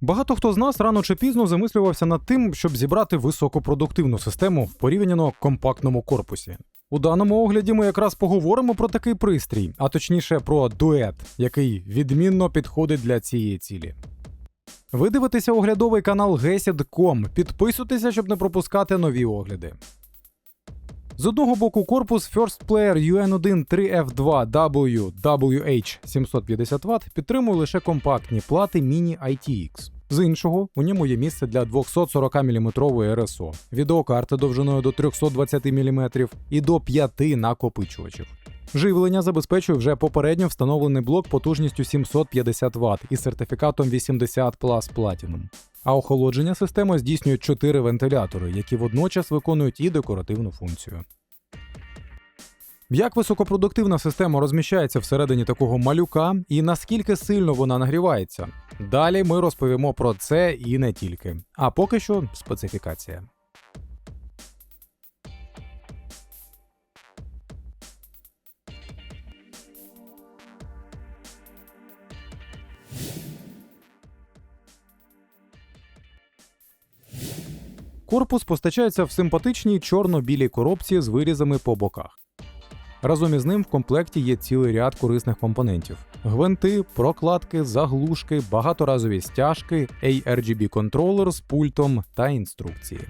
Багато хто з нас рано чи пізно замислювався над тим, щоб зібрати високопродуктивну систему в порівняно компактному корпусі. У даному огляді ми якраз поговоримо про такий пристрій, а точніше про дует, який відмінно підходить для цієї цілі. Ви дивитеся оглядовий канал Gesid.com. Підписуйтеся, щоб не пропускати нові огляди. З одного боку корпус First Player UN1 3F2W WH750 Вт підтримує лише компактні плати Mini ITX. З іншого, у ньому є місце для 240 мм РСО, відеокарти довжиною до 320 мм і до 5 накопичувачів. Живлення забезпечує вже попередньо встановлений блок потужністю 750 Вт із сертифікатом 80 Plus Platinum. А охолодження системи здійснюють 4 вентилятори, які водночас виконують і декоративну функцію. Як високопродуктивна система розміщається всередині такого малюка і наскільки сильно вона нагрівається? Далі ми розповімо про це і не тільки. А поки що специфікація. Корпус постачається в симпатичній чорно-білій коробці з вирізами по боках. Разом із ним в комплекті є цілий ряд корисних компонентів: гвинти, прокладки, заглушки, багаторазові стяжки, ARGB контролер з пультом та інструкції.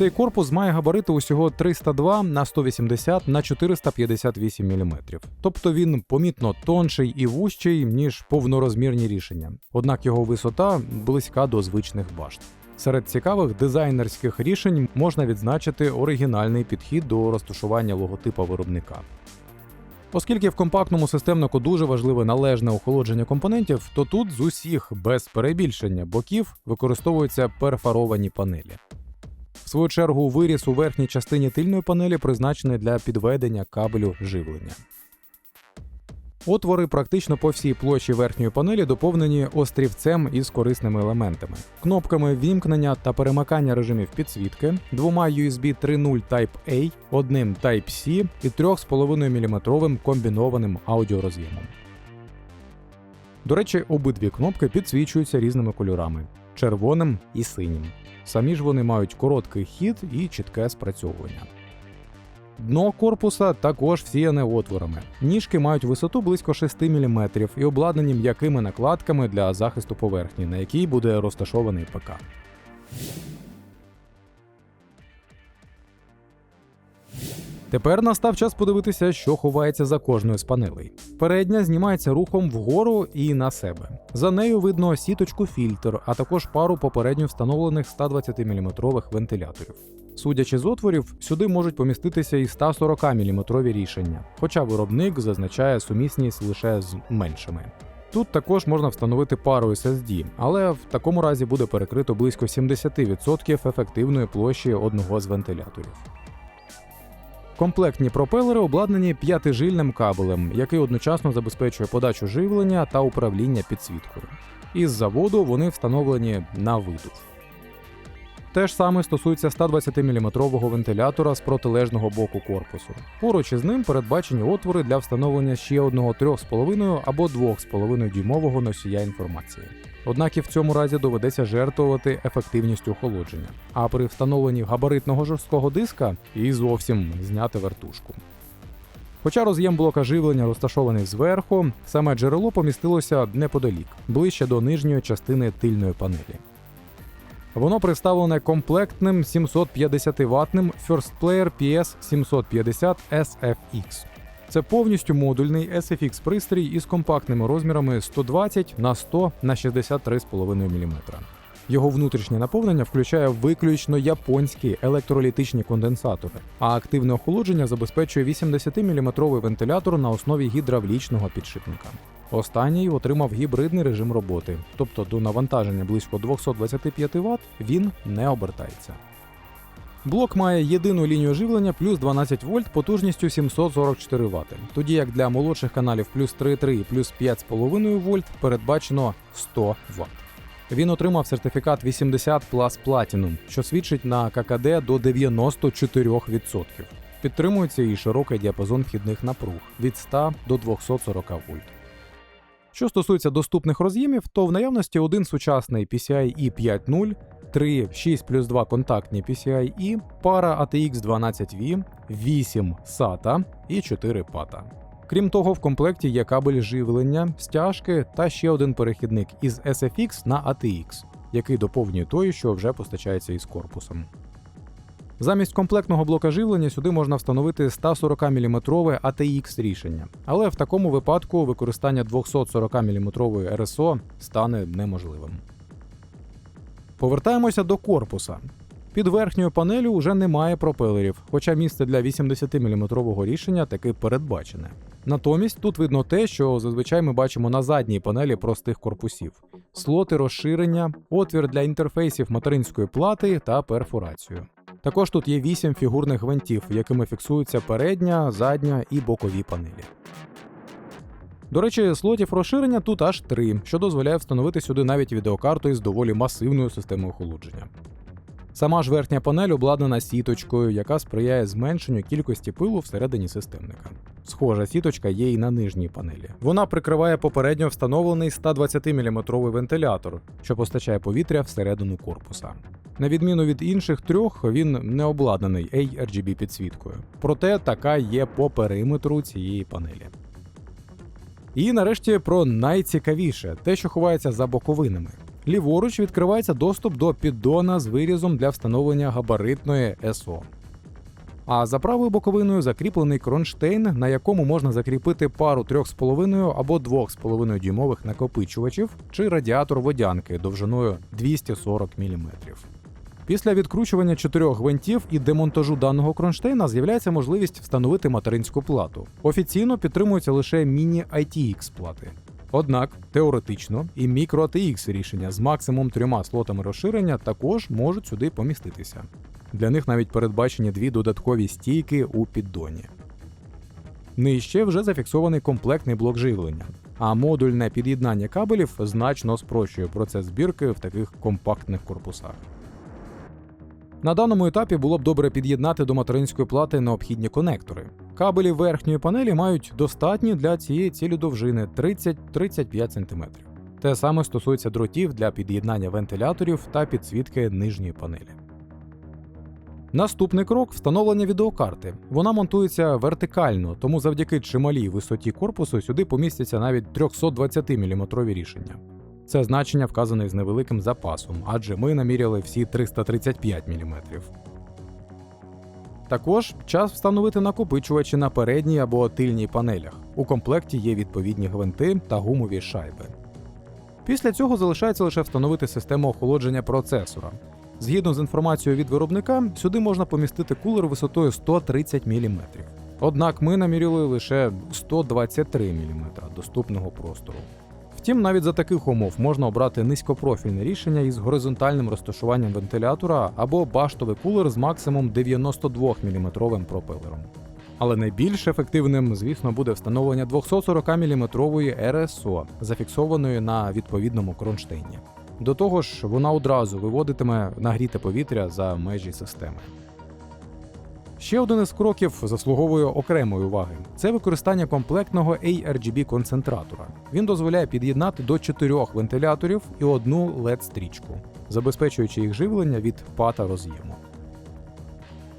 Цей корпус має габарити усього 302 на 180 на 458 мм. Тобто він помітно тонший і вужчий, ніж повнорозмірні рішення. Однак його висота близька до звичних башт. Серед цікавих дизайнерських рішень можна відзначити оригінальний підхід до розташування логотипа виробника. Оскільки в компактному системнику дуже важливе належне охолодження компонентів, то тут з усіх без перебільшення боків використовуються перфоровані панелі. Свою чергу, виріс у верхній частині тильної панелі призначений для підведення кабелю живлення. Отвори практично по всій площі верхньої панелі доповнені острівцем із корисними елементами, кнопками вімкнення та перемикання режимів підсвітки, двома USB 3.0 Type-A, одним Type-C і 3,5 мм комбінованим аудіороз'ємом. До речі, обидві кнопки підсвічуються різними кольорами червоним і синім. Самі ж вони мають короткий хід і чітке спрацьовування. Дно корпуса також всіяне отворами. Ніжки мають висоту близько 6 мм і обладнані м'якими накладками для захисту поверхні, на якій буде розташований ПК. Тепер настав час подивитися, що ховається за кожною з панелей. Передня знімається рухом вгору і на себе. За нею видно сіточку фільтр, а також пару попередньо встановлених 120 мм вентиляторів. Судячи з отворів, сюди можуть поміститися і 140 мм рішення, хоча виробник зазначає сумісність лише з меншими. Тут також можна встановити пару SSD, але в такому разі буде перекрито близько 70% ефективної площі одного з вентиляторів. Комплектні пропелери обладнані п'ятижильним кабелем, який одночасно забезпечує подачу живлення та управління підсвіткою. Із заводу вони встановлені на видув. Те ж саме стосується 120-мм вентилятора з протилежного боку корпусу. Поруч із ним передбачені отвори для встановлення ще одного 3,5 або 2,5 дюймового носія інформації. Однак і в цьому разі доведеться жертвувати ефективністю охолодження, а при встановленні габаритного жорсткого диска і зовсім зняти вертушку. Хоча роз'єм блока живлення розташований зверху, саме джерело помістилося неподалік, ближче до нижньої частини тильної панелі. Воно представлене комплектним 750 ватним First Player PS 750 SFX. Це повністю модульний SFX пристрій із компактними розмірами 120 на 100 на 63,5 мм. Його внутрішнє наповнення включає виключно японські електролітичні конденсатори, а активне охолодження забезпечує 80-мм вентилятор на основі гідравлічного підшипника. Останній отримав гібридний режим роботи, тобто до навантаження близько 225 Вт він не обертається. Блок має єдину лінію живлення плюс 12 вольт потужністю 744 Вт, тоді як для молодших каналів плюс 3,3 і плюс 5,5 вольт передбачено 100 Вт. Він отримав сертифікат 80 Plus Platinum, що свідчить на ККД до 94%. Підтримується і широкий діапазон вхідних напруг від 100 до 240 вольт. Що стосується доступних роз'ємів, то в наявності один сучасний PCIe 5.0, 3 6 плюс 2 контактні PCIe, пара ATX 12V, 8 SATA і 4 PATA. Крім того, в комплекті є кабель живлення, стяжки та ще один перехідник із SFX на ATX, який доповнює той, що вже постачається із корпусом. Замість комплектного блока живлення сюди можна встановити 140 мм ATX рішення, але в такому випадку використання 240 мм RSO стане неможливим. Повертаємося до корпуса. Під верхньою панелю вже немає пропелерів, хоча місце для 80-мм рішення таки передбачене. Натомість тут видно те, що зазвичай ми бачимо на задній панелі простих корпусів: слоти розширення, отвір для інтерфейсів материнської плати та перфорацію. Також тут є 8 фігурних гвинтів, якими фіксуються передня, задня і бокові панелі. До речі, слотів розширення тут аж 3, що дозволяє встановити сюди навіть відеокарту із доволі масивною системою охолодження. Сама ж верхня панель обладнана сіточкою, яка сприяє зменшенню кількості пилу всередині системника. Схожа сіточка є і на нижній панелі. Вона прикриває попередньо встановлений 120-мм вентилятор, що постачає повітря всередину корпуса. На відміну від інших трьох, він не обладнаний ARGB підсвіткою. Проте така є по периметру цієї панелі. І нарешті про найцікавіше те, що ховається за боковинами. Ліворуч відкривається доступ до піддона з вирізом для встановлення габаритної СО. А за правою боковиною закріплений кронштейн, на якому можна закріпити пару 3,5 або 2,5 дюймових накопичувачів чи радіатор водянки довжиною 240 мм. Після відкручування чотирьох гвинтів і демонтажу даного кронштейна з'являється можливість встановити материнську плату. Офіційно підтримуються лише міні-ITX плати. Однак теоретично і мікро ATX рішення з максимум трьома слотами розширення також можуть сюди поміститися. Для них навіть передбачені дві додаткові стійки у піддоні. Нижче вже зафіксований комплектний блок живлення, а модульне під'єднання кабелів значно спрощує процес збірки в таких компактних корпусах. На даному етапі було б добре під'єднати до материнської плати необхідні конектори. Кабелі верхньої панелі мають достатні для цієї цілі довжини 30-35 см. Те саме стосується дротів для під'єднання вентиляторів та підсвітки нижньої панелі. Наступний крок встановлення відеокарти. Вона монтується вертикально, тому завдяки чималій висоті корпусу сюди помістяться навіть 320 мм рішення. Це значення вказане з невеликим запасом, адже ми наміряли всі 335 мм. Також час встановити накопичувачі на передній або тильній панелях. У комплекті є відповідні гвинти та гумові шайби. Після цього залишається лише встановити систему охолодження процесора. Згідно з інформацією від виробника, сюди можна помістити кулер висотою 130 мм. Однак ми наміряли лише 123 мм доступного простору. Втім, навіть за таких умов можна обрати низькопрофільне рішення із горизонтальним розташуванням вентилятора або баштовий кулер з максимум 92 мм пропелером. Але найбільш ефективним, звісно, буде встановлення 240 мм РСО, зафіксованої на відповідному кронштейні. До того ж, вона одразу виводитиме нагріте повітря за межі системи. Ще один із кроків заслуговує окремої уваги: це використання комплектного ARGB концентратора. Він дозволяє під'єднати до чотирьох вентиляторів і одну led стрічку, забезпечуючи їх живлення від пата роз'єму.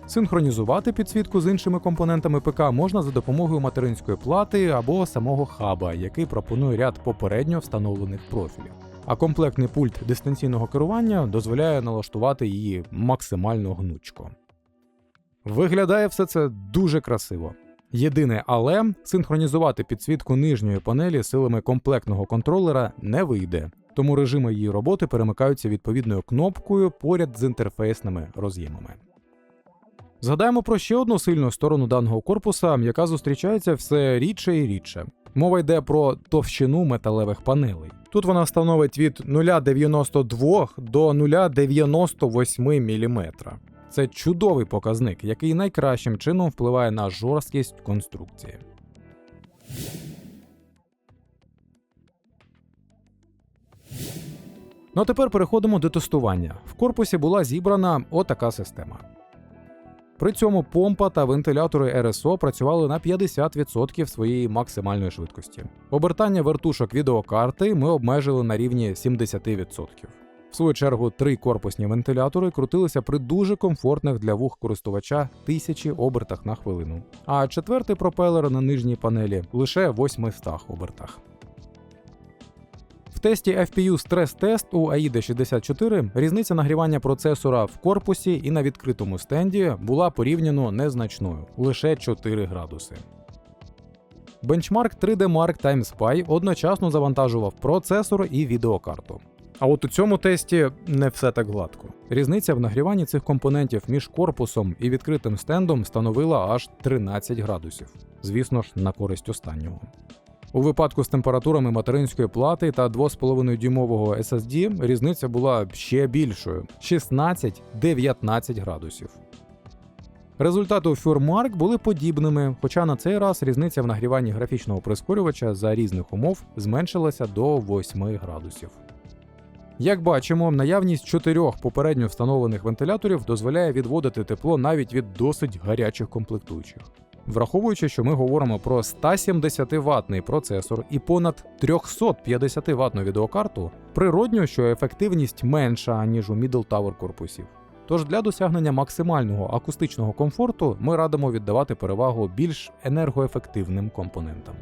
Синхронізувати підсвітку з іншими компонентами ПК можна за допомогою материнської плати або самого хаба, який пропонує ряд попередньо встановлених профілів. А комплектний пульт дистанційного керування дозволяє налаштувати її максимально гнучко. Виглядає все це дуже красиво. Єдине, але синхронізувати підсвітку нижньої панелі силами комплектного контролера не вийде, тому режими її роботи перемикаються відповідною кнопкою поряд з інтерфейсними роз'ємами. Згадаємо про ще одну сильну сторону даного корпуса, яка зустрічається все рідше і рідше. Мова йде про товщину металевих панелей. Тут вона становить від 0,92 до 0,98 мм. Це чудовий показник, який найкращим чином впливає на жорсткість конструкції. Ну а тепер переходимо до тестування. В корпусі була зібрана отака система. При цьому помпа та вентилятори РСО працювали на 50% своєї максимальної швидкості. Обертання вертушок відеокарти ми обмежили на рівні 70%. В свою чергу, три корпусні вентилятори крутилися при дуже комфортних для вух користувача тисячі обертах на хвилину, а четвертий пропелер на нижній панелі лише 800 обертах. В тесті FPU стрес-тест у AIDA 64 різниця нагрівання процесора в корпусі і на відкритому стенді була порівняно незначною лише 4 градуси. Бенчмарк 3D Mark Time одночасно завантажував процесор і відеокарту. А от у цьому тесті не все так гладко. Різниця в нагріванні цих компонентів між корпусом і відкритим стендом становила аж 13 градусів. Звісно ж, на користь останнього. У випадку з температурами материнської плати та 2,5 дюймового SSD різниця була ще більшою 16-19 градусів. Результати у FureMark були подібними, хоча на цей раз різниця в нагріванні графічного прискорювача за різних умов зменшилася до 8 градусів. Як бачимо, наявність чотирьох попередньо встановлених вентиляторів дозволяє відводити тепло навіть від досить гарячих комплектуючих. Враховуючи, що ми говоримо про 170 ватний процесор і понад 350 ватну відеокарту, природньо, що ефективність менша, ніж у Middle Tower корпусів. Тож для досягнення максимального акустичного комфорту ми радимо віддавати перевагу більш енергоефективним компонентам.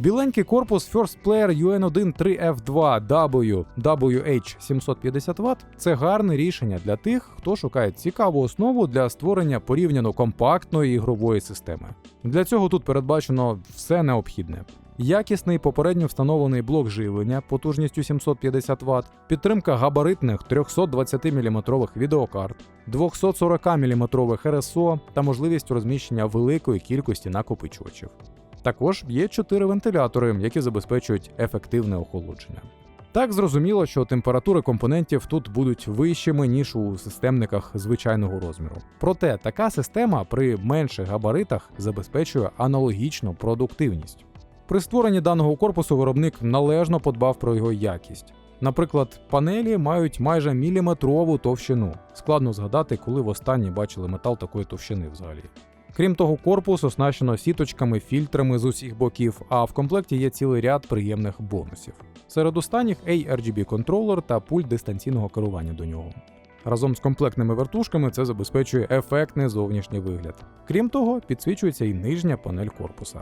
Біленький корпус First Player UN1 3F2W WH750W це гарне рішення для тих, хто шукає цікаву основу для створення порівняно компактної ігрової системи. Для цього тут передбачено все необхідне. Якісний попередньо встановлений блок живлення потужністю 750 Вт, підтримка габаритних 320 мм відеокарт, 240 мм РСО та можливість розміщення великої кількості накопичувачів. Також є 4 вентилятори, які забезпечують ефективне охолодження. Так зрозуміло, що температури компонентів тут будуть вищими, ніж у системниках звичайного розміру. Проте така система при менших габаритах забезпечує аналогічну продуктивність. При створенні даного корпусу виробник належно подбав про його якість. Наприклад, панелі мають майже міліметрову товщину. Складно згадати, коли востаннє бачили метал такої товщини взагалі. Крім того, корпус оснащено сіточками, фільтрами з усіх боків, а в комплекті є цілий ряд приємних бонусів. Серед останніх ARGB контролер та пульт дистанційного керування до нього. Разом з комплектними вертушками це забезпечує ефектний зовнішній вигляд. Крім того, підсвічується і нижня панель корпуса.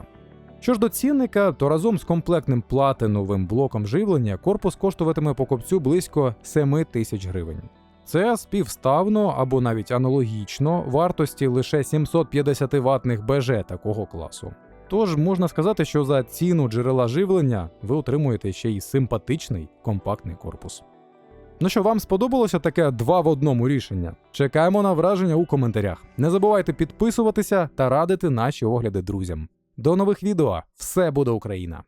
Що ж до цінника, то разом з комплектним платиновим блоком живлення корпус коштуватиме покупцю близько 7 тисяч гривень. Це співставно або навіть аналогічно вартості лише 750 ватних БЖ такого класу. Тож можна сказати, що за ціну джерела живлення ви отримуєте ще й симпатичний компактний корпус. Ну що, вам сподобалося таке два в одному рішення? Чекаємо на враження у коментарях. Не забувайте підписуватися та радити наші огляди друзям. До нових відео! Все буде Україна!